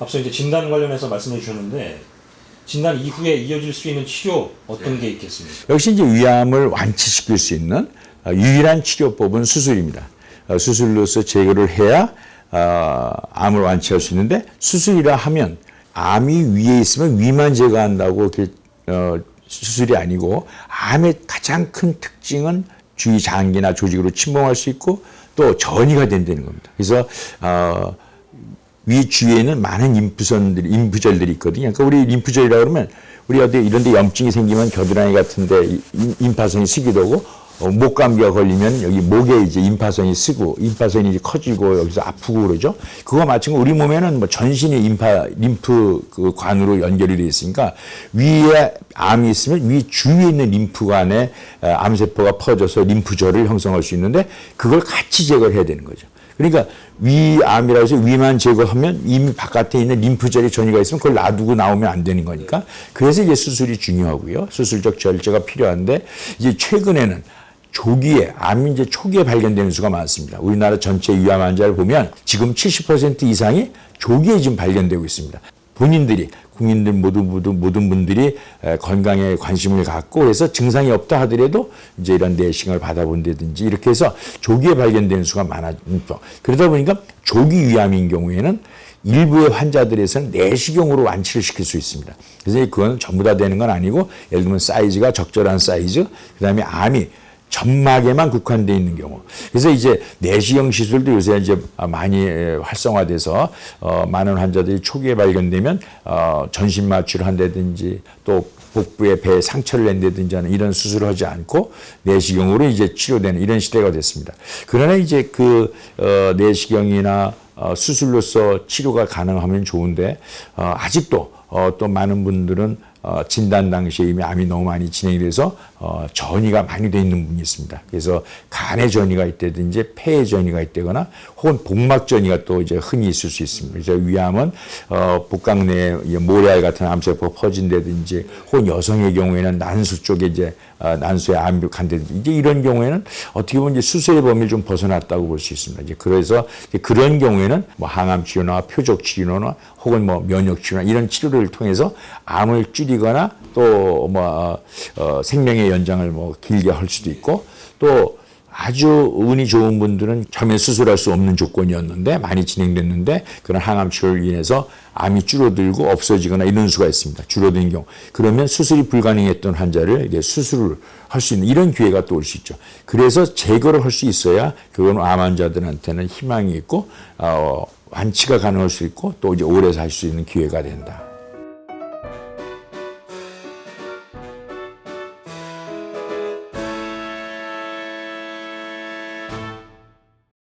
앞서 이제 진단 관련해서 말씀해 주셨는데 진단 이후에 이어질 수 있는 치료 어떤 게 있겠습니까? 역시 이제 위암을 완치시킬 수 있는 어, 유일한 치료법은 수술입니다. 어, 수술로서 제거를 해야 어, 암을 완치할 수 있는데 수술이라 하면 암이 위에 있으면 위만 제거한다고 이렇게 어, 수술이 아니고 암의 가장 큰 특징은 주위 장기나 조직으로 침범할 수 있고 또 전이가 된다는 겁니다. 그래서 어, 위 주위에는 많은 림프선들이 림프절들이 있거든요. 그러니까 우리 림프절이라 그러면 우리 어디 이런 데 염증이 생기면 겨드랑이 같은데 이- 임- 임파선이 쓰기도 하고 어, 목 감기가 걸리면 여기 목에 이제 임파선이 쓰고 임파선이 이제 커지고 여기서 아프고 그러죠. 그거 마찬가지로 우리 몸에는 뭐 전신이 임파 림프 그 관으로 연결이 돼 있으니까 위에 암이 있으면 위 주위에 있는 림프관에 에, 암 세포가 퍼져서 림프절을 형성할 수 있는데 그걸 같이 제거를 해야 되는 거죠. 그러니까 위암이라고 해서 위만 제거하면 이미 바깥에 있는 림프절이 전이가 있으면 그걸 놔두고 나오면 안 되는 거니까 그래서 이제 수술이 중요하고요. 수술적 절제가 필요한데 이제 최근에는 조기에 암이 이제 초기에 발견되는 수가 많습니다. 우리나라 전체 위암 환자를 보면 지금 70% 이상이 조기에 지금 발견되고 있습니다. 본인들이 국민들 모두 모두 모든 분들이 에, 건강에 관심을 갖고 해서 증상이 없다 하더라도 이제 이런 내시경을 받아본다든지 이렇게 해서 조기에 발견되는 수가 많아졌죠. 그러다 보니까 조기 위암인 경우에는 일부의 환자들에서는 내시경으로 완치를 시킬 수 있습니다. 그래서 그건 전부 다 되는 건 아니고 예를 들면 사이즈가 적절한 사이즈, 그다음에 암이 점막에만 국한되어 있는 경우. 그래서 이제 내시경 시술도 요새 이제 많이 에, 활성화돼서 어, 많은 환자들이 초기에 발견되면 어, 전신 마취를 한다든지 또 복부에 배에 상처를 낸다든지 하는 이런 수술을 하지 않고 내시경으로 이제 치료되는 이런 시대가 됐습니다. 그러나 이제 그 어, 내시경이나 어, 수술로서 치료가 가능하면 좋은데 어, 아직도 어, 또 많은 분들은 어, 진단 당시에 이미 암이 너무 많이 진행이 돼서 어, 전이가 많이 돼 있는 분이 있습니다. 그래서 간에 전이가 있다든지 폐에 전이가 있다거나 혹은 복막 전이가 또 이제 흔히 있을 수 있습니다. 그래서 위암은 어, 복강 이 모래알 같은 암세포 퍼진다든지 혹은 여성의 경우에는 난수 쪽에 이제 어, 난수에 암이 간다든지 이제 이런 경우에는 어떻게 보면 이제 수술의 범위를 좀 벗어났다고 볼 수 있습니다. 이제 그래서 이제 그런 경우에는 뭐 항암 치료나 표적 치료나 혹은 뭐 면역 치료나 이런 치료를 통해서 암을 줄 이거나 또뭐 어, 생명의 연장을 뭐 길게 할 수도 있고 또 아주 운이 좋은 분들은 처음에 수술할 수 없는 조건이었는데 많이 진행됐는데 그런 항암 치료를 인해서 암이 줄어들고 없어지거나 이런 수가 있습니다. 줄어드는 경우. 그러면 수술이 불가능했던 환자를 이제 수술을 할 수 있는 이런 기회가 또 올 수 있죠. 그래서 제거를 할 수 있어야 그건 암 환자들한테는 희망이 있고 어, 완치가 가능할 수 있고 또 이제 오래 살 수 있는 기회가 된다.